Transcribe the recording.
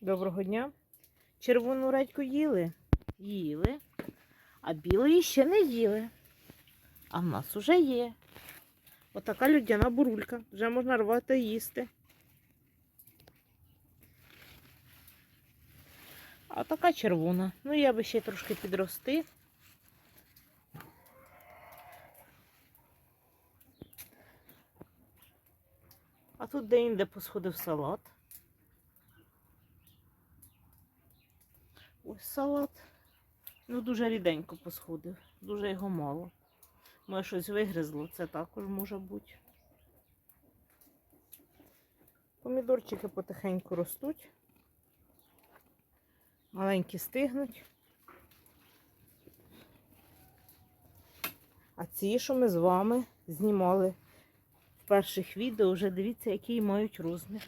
Доброго дня. Червону редьку їли? Їли. А білої ще не їли. А в нас уже є. Отака людяна бурулька. Вже можна рвати і їсти. А така червона. Ну, я би ще трошки підрости. А тут де-інде посходив салат. Ось салат. Ну, дуже ріденько посходив. Дуже його мало. Може, щось вигризло, це також може бути. Помідорчики потихеньку ростуть. Маленькі стигнуть. А ці, що ми з вами знімали в перших відео, вже дивіться, який мають розмір.